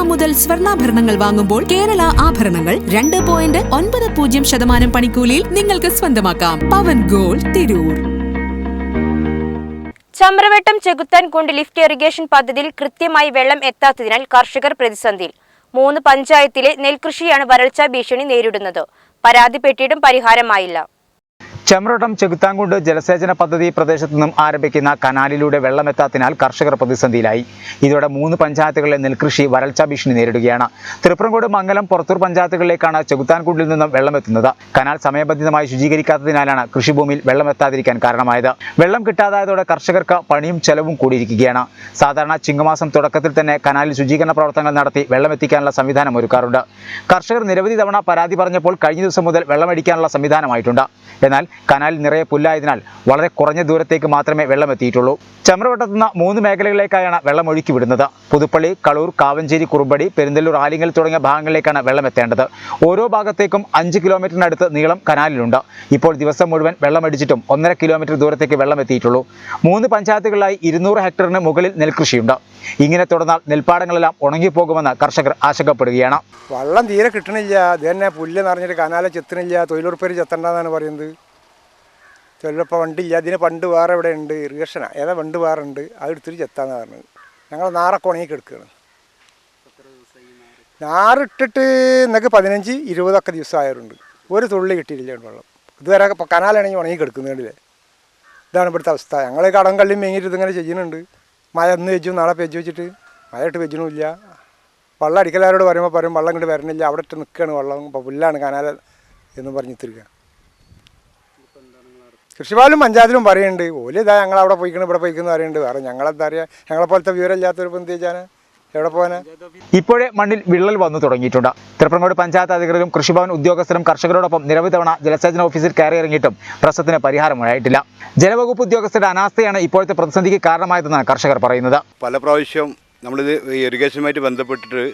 Gram മുതൽ സ്വർണാഭരണങ്ങൾ വാങ്ങുമ്പോൾ കേരള ആഭരണങ്ങൾ രണ്ട് പോയിന്റ് ഒൻപത് പൂജ്യം ശതമാനം പണിക്കൂലിയിൽ നിങ്ങൾക്ക് സ്വന്തമാക്കാം. പവൻ ഗോൾഡ് തിരൂർ. ചമ്രവട്ടം ചെകുത്താൻ കൊണ്ട് ലിഫ്റ്റ് ഇറിഗേഷൻ പദ്ധതിയിൽ കൃത്യമായി വെള്ളം എത്താത്തതിനാൽ കർഷകർ പ്രതിസന്ധിയിൽ. മൂന്ന് പഞ്ചായത്തിലെ നെൽകൃഷിയാണ് വരൾച്ചാ ഭീഷണി നേരിടുന്നത്. പരാതിപ്പെട്ടിട്ടും പരിഹാരമായില്ല. ചെമ്രോട്ടം ചെകുത്താങ്കുണ്ട് ജലസേചന പദ്ധതി പ്രദേശത്തു നിന്നും ആരംഭിക്കുന്ന കനാലിലൂടെ വെള്ളമെത്താത്തിനാൽ കർഷകർ പ്രതിസന്ധിയിലായി. ഇതോടെ മൂന്ന് പഞ്ചായത്തുകളിലെ നെൽകൃഷി വരൾച്ചാ ഭീഷണി നേരിടുകയാണ്. തൃപ്രംകോട് മംഗലം പുറത്തൂർ പഞ്ചായത്തുകളിലേക്കാണ് ചെകുത്താൻകുണ്ടിൽ നിന്നും വെള്ളമെത്തുന്നത്. കനാൽ സമയബന്ധിതമായി ശുചീകരിക്കാത്തതിനാലാണ് കൃഷിഭൂമിയിൽ വെള്ളമെത്താതിരിക്കാൻ കാരണമായത്. വെള്ളം കിട്ടാതായതോടെ കർഷകർക്ക് പണിയും ചെലവും കൂടിയിരിക്കുകയാണ്. സാധാരണ ചിങ്ങമാസം തുടക്കത്തിൽ തന്നെ കനാലിൽ ശുചീകരണ പ്രവർത്തനങ്ങൾ നടത്തി വെള്ളമെത്തിക്കാനുള്ള സംവിധാനം ഒരുക്കാറുണ്ട്. കർഷകർ നിരവധി തവണ പരാതി പറഞ്ഞപ്പോൾ കഴിഞ്ഞ ദിവസം മുതൽ വെള്ളമടിക്കാനുള്ള സംവിധാനമായിട്ടുണ്ട്. എന്നാൽ കനാൽ നിറയെ പുല്ലായതിനാൽ വളരെ കുറഞ്ഞ ദൂരത്തേക്ക് മാത്രമേ വെള്ളം എത്തിയിട്ടുള്ളൂ ചമ്രവട്ടത്തു നിന്ന് മൂന്ന് മേഖലകളിലേക്കായാണ് വെള്ളം ഒഴുക്കി വിടുന്നത്. പുതുപ്പള്ളി കളൂർ കാവഞ്ചേരി കുറുമ്പടി പെരിന്തല്ലൂർ ആലിങ്ങൽ തുടങ്ങിയ ഭാഗങ്ങളിലേക്കാണ് വെള്ളം എത്തേണ്ടത് ഓരോ ഭാഗത്തേക്കും അഞ്ച് കിലോമീറ്ററിനടുത്ത് നീളം കനാലിലുണ്ട്. ഇപ്പോൾ ദിവസം മുഴുവൻ വെള്ളമടിച്ചിട്ടും ഒന്നര കിലോമീറ്റർ ദൂരത്തേക്ക് വെള്ളം എത്തിയിട്ടുള്ളൂ മൂന്ന് പഞ്ചായത്തുകളിലായി ഇരുന്നൂറ് ഹെക്ടറിന് മുകളിൽ നെൽകൃഷിയുണ്ട്. ഇങ്ങനെ തുടർന്നാൽ നെൽപ്പാടങ്ങളെല്ലാം ഉണങ്ങിപ്പോകുമെന്ന് കർഷകർ ആശങ്കപ്പെടുകയാണ്. വെള്ളം തീരെ കിട്ടണില്ല. ഇത് തന്നെ പുല്ല് നിറഞ്ഞിട്ട് കനാലെ ചെത്തണില്ല. തൊഴിലുറപ്പേര് ചെത്തണ്ടെന്നാണ് പറയുന്നത്. തൊഴിലുറപ്പ് വണ്ടില്ല അതിന് പണ്ട് വേറെ ഇവിടെ ഉണ്ട്. ഇറിഗേഷനാണ് ഏതാ വണ്ട് വേറെ ഉണ്ട്. അതെടുത്തിട്ട് ചെത്താന്ന് പറഞ്ഞത്. ഞങ്ങൾ നാറൊക്കെ ഉണങ്ങി എടുക്കുകയാണ് നാറിട്ടിട്ട് ഇന്നൊക്കെ പതിനഞ്ച് ഇരുപതൊക്കെ ദിവസമായവരുണ്ട്. ഒരു തുള്ളി കിട്ടിയില്ല വെള്ളം. ഇതുവരെ കനാലാണെങ്കിൽ ഉണങ്ങി കിടക്കുന്നുണ്ടല്ലേ ഇതാണ് ഇവിടുത്തെ അവസ്ഥ. ഞങ്ങൾ കടം കള്ളി മേങ്ങിയിട്ട് ഇതിങ്ങനെ ചെയ്യുന്നുണ്ട്. മഴ ഒന്ന് വെച്ചു നാളെ പെജ് വെച്ചിട്ട്. മഴ ഇട്ട് വെച്ചണമില്ല വെള്ളം അടിക്കലാരോട് പറയുമ്പോൾ പറയും വെള്ളം ഇങ്ങോട്ട് വരണില്ല. അവിടെ ഇട്ട് നിൽക്കുകയാണ് വെള്ളം. ഇപ്പോൾ പുല്ലാണ് കനാല എന്ന് പറഞ്ഞിത്തിരിക്കുക കൃഷിപാലും പഞ്ചായത്തിലും പറയുന്നുണ്ട് ഓൽ ഇതാ ഞങ്ങൾ അവിടെ പോയിക്കണം ഇവിടെ പോയിക്കുന്നു പറയുന്നുണ്ട്. വേറെ ഞങ്ങളെന്താ അറിയാ ഞങ്ങളെ പോലത്തെ വിവരമില്ലാത്തൊരു എന്ത് എവിടെ പോകാനാ ഇപ്പോഴേ മണ്ണിൽ വിള്ളൽ വന്നു തുടങ്ങിയിട്ടുണ്ട്. തൃപ്രങ്ങോട് പഞ്ചായത്ത് അധികൃതരും കൃഷിഭവൻ ഉദ്യോഗസ്ഥരും കർഷകരോടൊപ്പം നിരവധി തവണ ജലസേചന ഓഫീസിൽ കയറിയിറങ്ങിയിട്ടും പ്രശ്നത്തിന് പരിഹാരമുണ്ടായിട്ടില്ല. ജലവകുപ്പ് ഉദ്യോഗസ്ഥരുടെ അനാസ്ഥയാണ് ഇപ്പോഴത്തെ പ്രതിസന്ധിക്ക് കാരണമായതെന്നാണ് കർഷകർ പറയുന്നത്. പല പ്രാവശ്യം നമ്മളിത് ഇറിഗേഷനുമായിട്ട് ബന്ധപ്പെട്ടിട്ട്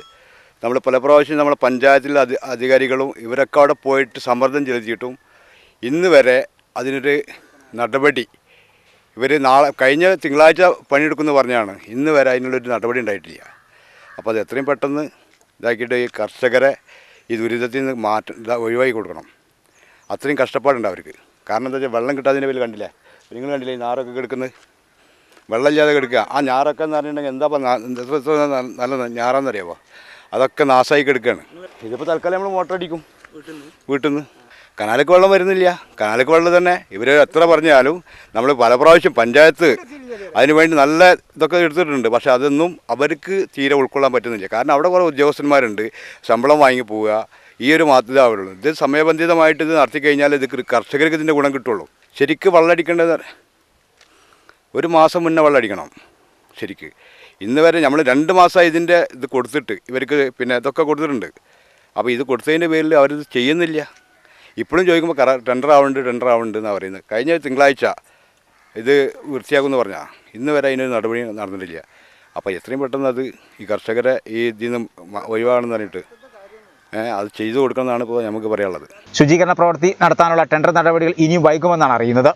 നമ്മൾ പല പ്രാവശ്യം നമ്മളെ പഞ്ചായത്തിലെ അധി അധികാരികളും ഇവരൊക്കെ അവിടെ പോയിട്ട് സമ്മർദ്ദം ചെലുത്തിയിട്ടും ഇന്ന് വരെ അതിനൊരു നടപടി. ഇവർ നാളെ കഴിഞ്ഞ തിങ്കളാഴ്ച പണിയെടുക്കുമെന്ന് പറഞ്ഞാണ്. ഇന്ന് വരെ അതിനുള്ളൊരു നടപടി ഉണ്ടായിട്ടില്ല. അപ്പോൾ അത് എത്രയും പെട്ടെന്ന് ഇതാക്കിയിട്ട് ഈ കർഷകരെ ഈ ദുരിതത്തിൽ നിന്ന് മാറ്റം ഒഴിവാക്കി കൊടുക്കണം. അത്രയും കഷ്ടപ്പാടുണ്ട് അവർക്ക്. കാരണം എന്താ വെച്ചാൽ വെള്ളം കിട്ടാതിന്റെ പേര് കണ്ടില്ലേ? നിങ്ങൾ കണ്ടില്ലേ ഈ നാറൊക്കെ കിടക്കുന്നത്? വെള്ളമില്ലാതെ കിടക്കുക. ആ ഞാറൊക്കെ എന്ന് പറഞ്ഞിട്ടുണ്ടെങ്കിൽ എന്താ നല്ല ഞാറാന്നറിയാമോ അതൊക്കെ നാശമായി കിടക്കുകയാണ് ഇതിപ്പോൾ തൽക്കാലം നമ്മൾ മോട്ടർ അടിക്കും വീട്ടിൽ നിന്ന് കനാലക്ക് വെള്ളം വരുന്നില്ല. കനാലക്ക് വെള്ളം തന്നെ. ഇവർ എത്ര പറഞ്ഞാലും നമ്മൾ പല പ്രാവശ്യം പഞ്ചായത്ത് അതിനുവേണ്ടി നല്ല ഇതൊക്കെ എടുത്തിട്ടുണ്ട്. പക്ഷെ അതൊന്നും അവർക്ക് തീരെ ഉൾക്കൊള്ളാൻ പറ്റുന്നില്ല. കാരണം അവിടെ കുറേ ഉദ്യോഗസ്ഥന്മാരുണ്ട്. ശമ്പളം വാങ്ങി പോവുക. ഈ ഒരു മാതൃക അവരുള്ളൂ ഇത് സമയബന്ധിതമായിട്ട് ഇത് നടത്തി കഴിഞ്ഞാൽ ഇത് കർഷകർക്ക് ഇതിന്റെ ഗുണം കിട്ടുള്ളൂ. ശരിക്ക് വെള്ളം അടിക്കേണ്ടത് ഒരു മാസം മുന്നേ വെള്ളം അടിക്കണം ശരിക്ക്. ഇന്ന് വരെ നമ്മൾ രണ്ട് മാസമായി ഇതിന്റെ ഇത് കൊടുത്തിട്ട് ഇവർക്ക് പിന്നെ ഇതൊക്കെ കൊടുത്തിട്ടുണ്ട്. അപ്പോൾ ഇത് കൊടുത്തതിന്റെ പേരിൽ അവരിത് ചെയ്യുന്നില്ല. ഇപ്പോഴും ചോദിക്കുമ്പോൾ കറ ടെൻഡർ ആവുന്നുണ്ട് ടെൻഡർ ആവുന്നുണ്ട് എന്നാണ് പറയുന്നത്. കഴിഞ്ഞ തിങ്കളാഴ്ച ഇത് വൃത്തിയാക്കുമെന്ന് പറഞ്ഞാൽ ഇന്ന് വരെ അതിനൊരു നടപടി നടന്നിട്ടില്ല. അപ്പോൾ എത്രയും പെട്ടെന്ന് അത് ഈ കർഷകരെ ഈ ഇതിൽ നിന്ന് ഒഴിവാകണമെന്ന് പറഞ്ഞിട്ട് അത് ചെയ്തു കൊടുക്കണമെന്നാണ് ഇപ്പോൾ നമുക്ക് പറയാനുള്ളത്. ശുചീകരണ പ്രവൃത്തി നടത്താനുള്ള ടെൻഡർ നടപടികൾ ഇനിയും വൈകുമെന്നാണ് അറിയുന്നത്.